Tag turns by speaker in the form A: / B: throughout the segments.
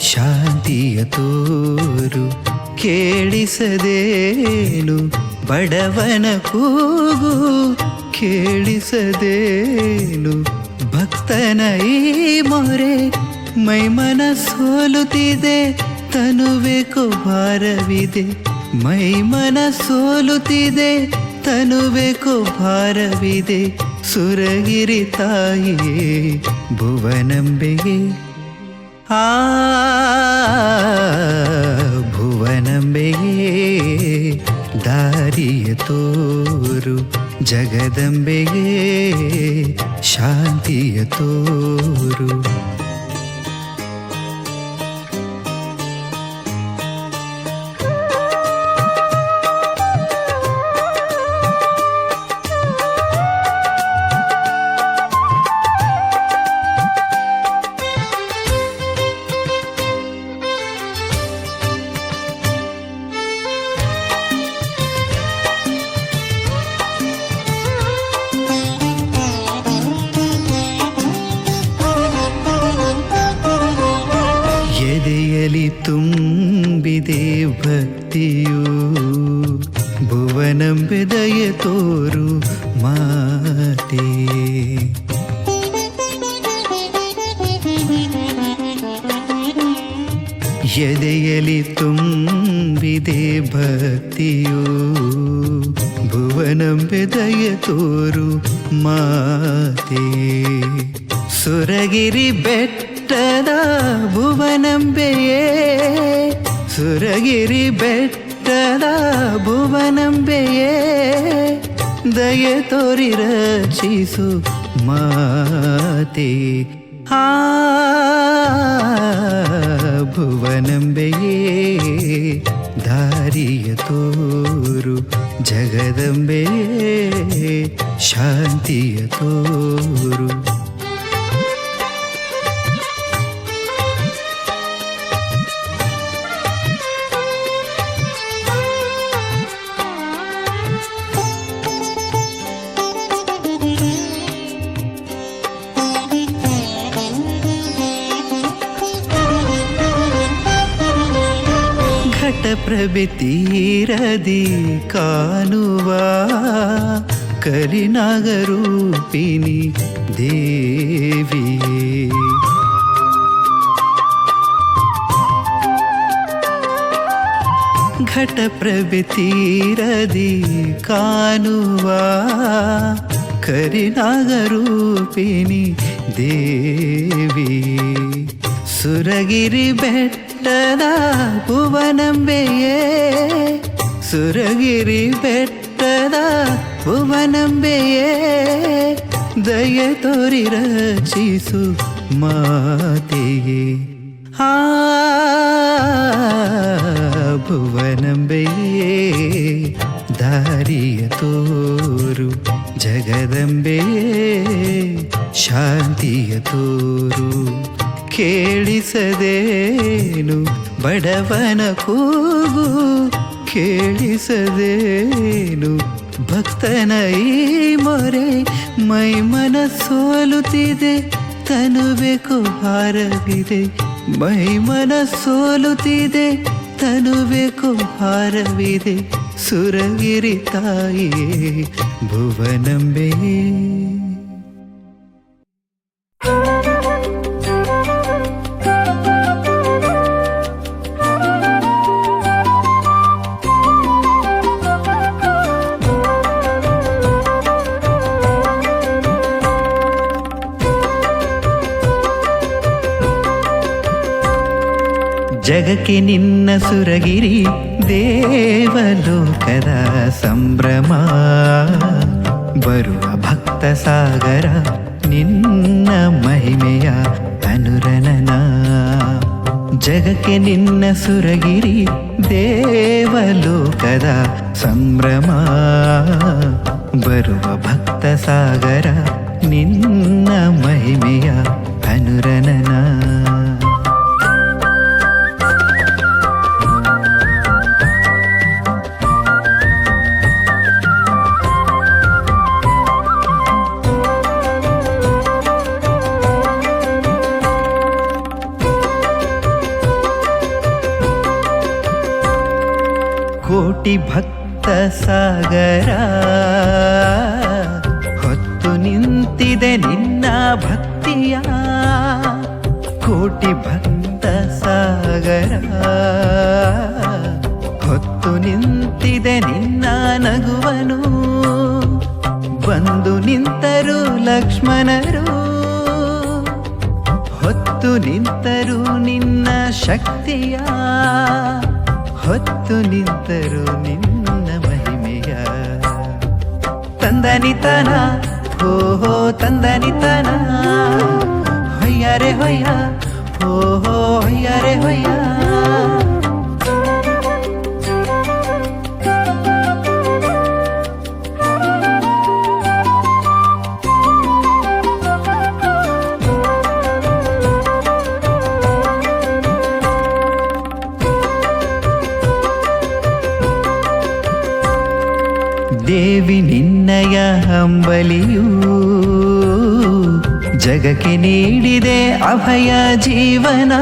A: ಶಾಂತಿಯ ತೋರು ಕೇಳಿಸದೇನು ಬಡವನ ಕೂಗು ಕೇಳಿಸದೇನು ಭಕ್ತನ ಈ ಮೊರೆ ಮೈಮನ ಸೋಲುತ್ತಿದೆ ತನುವೆ ಭಾರವಿದೆ ಮೈಮನ ಸೋಲುತ್ತಿದೆ ತನುವೆ ಭಾರವಿದೆ ಸುರಗಿರಿ ತಾಯಿಯೇ ಭುವನಂಬೆಗೆ ಆ ಭುವನಂಬೆಗೆ ದಾರಿಯ ತೋರು ಜಗದಂಬೆಗೆ ಶಾಂತಿಯ ತೋರು ಭುವನಂಬೆದಯ ತೋರು ಮಾತೆ. ಎದೆಯಲಿ ತುಂಬಿದೆ ಭಕ್ತಿಯು ಭುವನಂಬೆದಯ ತೋರು ಮಾತೆ. ಸುರಗಿರಿ ಬೆಟ್ಟದ ಭುವನಂಬೆಯೇ ಸುರಗಿರಿ ಬೆಟ್ಟದ ಭುವನಂಬೆಯೇ ದಯ ತೋರಿ ರಚಿಸು ಮಾತೆ ಆ ಭುವನಂಬೆಯೇ ದಾರಿಯ ತೋರು ಜಗದಂಬೆಯೇ ಶಾಂತಿಯ ತೋರು ಘಟಪ್ರಭೆ ತೀರದಿ ಕಾಣುವ ಕರಿನಾಗರೂಪಿಣಿ ದೇವಿಯೇ ಘಟಪ್ರಭೆ ತೀರದಿ ಕಾಣುವ ಕರಿನಾಗರೂಪಿಣಿ ದೇವಿ ಸುರಗಿರಿ ಬೆಟ್ಟದ ಭುವನಂಬೆಯೇ ಸುರಗಿರಿ ಬೆಟ್ಟದ ಭುವನಂಬೆಯೇ ದಯ ತೋರಿ ರಚಿಸು ಮಾತೆಯೇ ಆ ಭುವನಂಬೆಯೇ ದಾರಿಯ ತೋರು ಜಗದಂಬೆಯೇ ಶಾಂತಿಯ ತೋರು ಕೇಳಿಸದೇನು ಬಡವನ ಕೂಗು ಕೇಳಿಸದೇನು? ಭಕ್ತನ ಈ ಮೊರೆ ಮೈಮನ ಸೋಲುತ್ತಿದೆ ತನುವೆ ಮೈ ಮನ ಸೋಲುತ್ತಿದೆ ತನುವೆ ಹಾರವಿದೆ ಸುರಗಿರಿ ತಾಯಿಯೇ ಭುವನಂಬೆಯೇ. ಜಗಕ್ಕೆ ನಿನ್ನ ಸುರಗಿರಿ ದೇವಲೋಕದ ಸಂಭ್ರಮ. ಬರುವ ಭಕ್ತ ಸಾಗರ, ನಿನ್ನ ಮಹಿಮೆಯ ಅನುರಣನ. ಜಗಕ್ಕೆ ನಿನ್ನ ಸುರಗಿರಿ ದೇವಲೋಕದ ಸಂಭ್ರಮ. ಬರುವ ಭಕ್ತ ಸಾಗರ, ನಿನ್ನ ಮಹಿಮೆಯ ಅನುರಣನ ಕೋಟಿ ಭಕ್ತ ಸಾಗರ. ಹೊತ್ತು ನಿಂತಿದೆ ನಿನ್ನ ಭಕ್ತಿಯ ಕೋಟಿ ಭಕ್ತ ಸಾಗರ. ಹೊತ್ತು ನಿಂತಿದೆ ನಿನ್ನ ನಗುವನು. ಬಂದು ನಿಂತರು ಲಕ್ಷ್ಮಣರು. ಹೊತ್ತು ನಿಂತರು ನಿನ್ನ ಶಕ್ತಿಯ ಹೊತ್ತು ನಿಂತರು ನಿನ್ನ ಮಹಿಮೆಯ. ತಂದನಿತನ ಹೋ ಹೋ ತಂದನಿತನ. ಹೊಯ್ಯರೆ ಹೊಯ್ಯ ಓಹೋ ಹೊಯ್ಯರೆ ಹೊಯ್ಯ. ದೇವಿ ನಿನ್ನಯ ಹಂಬಲಿಯೂ ಜಗಕ್ಕೆ ನೀಡಿದೆ ಅಭಯ ಜೀವನ.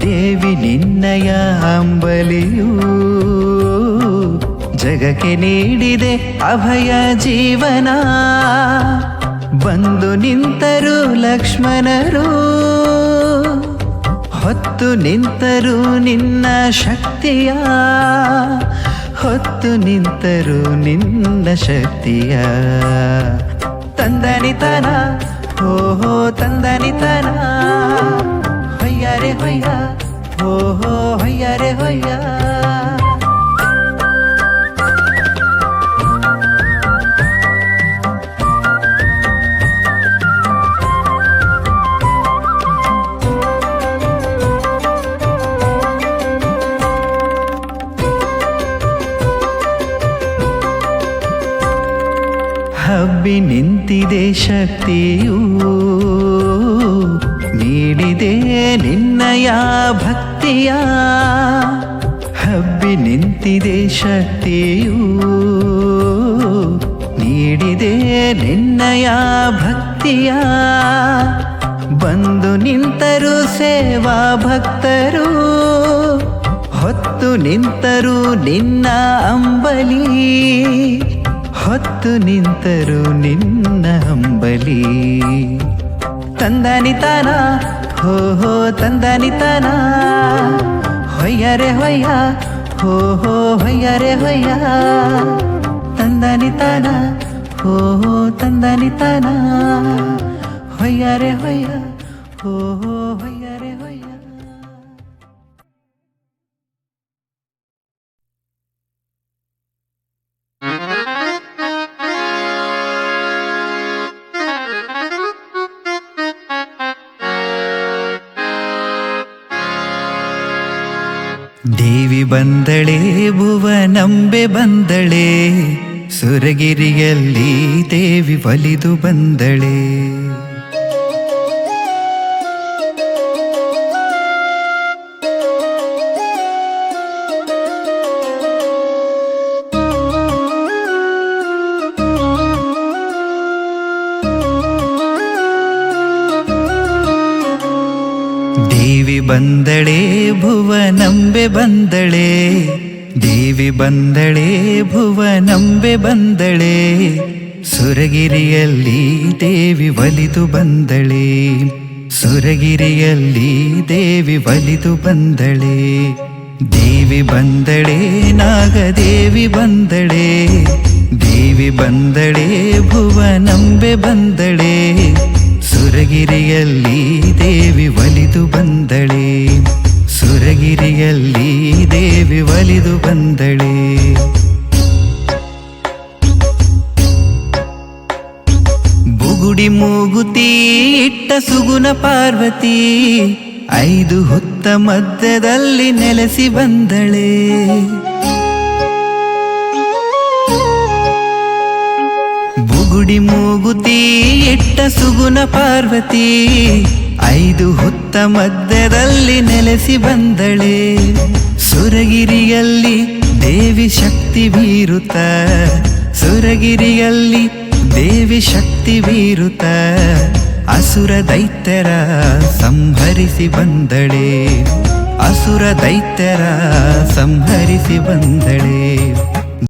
A: ದೇವಿ ನಿನ್ನಯ ಹಂಬಲಿಯೂ ಜಗಕ್ಕೆ ನೀಡಿದೆ ಅಭಯ ಜೀವನ. ಬಂದು ನಿಂತರು ಲಕ್ಷ್ಮಣರು, ಹೊತ್ತು ನಿಂತರು ನಿನ್ನ ಶಕ್ತಿಯ. ಹೊತ್ತು ನಿಂತರು ನಿನ್ನ ಶಕ್ತಿಯ. ತಂದನಿತನ ಹೋ ಹೋ ತಂದನಿತನ. ಹೊಯ್ಯರೆ ಹೊಯ್ಯ ಹೋ ಹೋ ಹೊಯ್ಯರೆ ಹೊಯ್ಯ. ಹಬ್ಬಿ ನಿಂತಿದೆ ಶಕ್ತಿಯೂ. ನೀಡಿದೆ ನಿನ್ನಯ ಭಕ್ತಿಯ. ಹಬ್ಬಿ ನಿಂತಿದೆ ಶಕ್ತಿಯೂ. ನೀಡಿದೆ ನಿನ್ನಯ ಭಕ್ತಿಯ. ಬಂದು ನಿಂತರು ಸೇವಾ ಭಕ್ತರು. ಹೊತ್ತು ನಿಂತರು ನಿನ್ನ ಅಂಬಲಿ. ಹೊತ್ತು ನಿಂತರು ನಿನ್ನ ಅಂಬಲಿ ತಂದನಿತನ ಹೋ ಹೋ ತಂದನಿತನ ಹೊಯ್ಯರೆ ಹೊಯ್ಯ, ಹೋ ಹೋ, ಹೊಯ್ಯರೆ ಹೊಯ್ಯ. ತಂದನಿತನ ಹೋ ಹೋ ತಂದನಿತನ ಹೊಯ್ಯರೆ ಹೊಯ್ಯ ಹೋ ಬಂದಳೆ ಭುವನಂಬೆ ಬಂದಳೆ ಸುರಗಿರಿಯಲ್ಲಿ ದೇವಿ ಒಲಿದು ಬಂದಳೆ. ಬಂದಳೆ ಭುವನಂಬೆ ಬಂದಳೆ. ದೇವಿ ಬಂದಳೆ ಭುವನಂಬೆ ಬಂದಳೆ. ಸುರಗಿರಿಯಲ್ಲಿ ದೇವಿ ಒಲಿದು ಬಂದಳೆ. ಸುರಗಿರಿಯಲ್ಲಿ ದೇವಿ ಒಲಿದು ಬಂದಳೆ. ದೇವಿ ಬಂದಳೆ, ನಾಗದೇವಿ ಬಂದಳೆ. ದೇವಿ ಬಂದಳೆ ಭುವನಂಬೆ ಬಂದಳೆ. ಸುರಗಿರಿಯಲ್ಲಿ ದೇವಿ ಒಲಿದು ಬಂದಳೆ. ಸುರಗಿರಿಯಲ್ಲಿ ದೇವಿ ಒಲಿದು ಬಂದಳೆ. ಬುಗುಡಿ ಮೂಗುತಿ ಇಟ್ಟ ಸುಗುಣ ಪಾರ್ವತಿ ಐದು ಹೊತ್ತ ಮಧ್ಯದಲ್ಲಿ ನೆಲೆಸಿ ಬಂದಳೆ. ಬುಗುಡಿ ಮೂಗುತಿ, ಇಟ್ಟ ಸುಗುಣ ಪಾರ್ವತಿ. ಐದು ಹುತ್ತ ಮಧ್ಯದಲ್ಲಿ ನೆಲೆಸಿ ಬಂದಳೆ. ಸುರಗಿರಿಯಲ್ಲಿ ದೇವಿ ಶಕ್ತಿ ಬೀರುತ್ತ. ಸುರಗಿರಿಯಲ್ಲಿ ದೇವಿ ಶಕ್ತಿ ಬೀರುತ್ತ. ಅಸುರ ದೈತ್ಯರ ಸಂಹರಿಸಿ ಬಂದಳೆ. ಅಸುರ ದೈತ್ಯರ ಸಂಹರಿಸಿ ಬಂದಳೆ.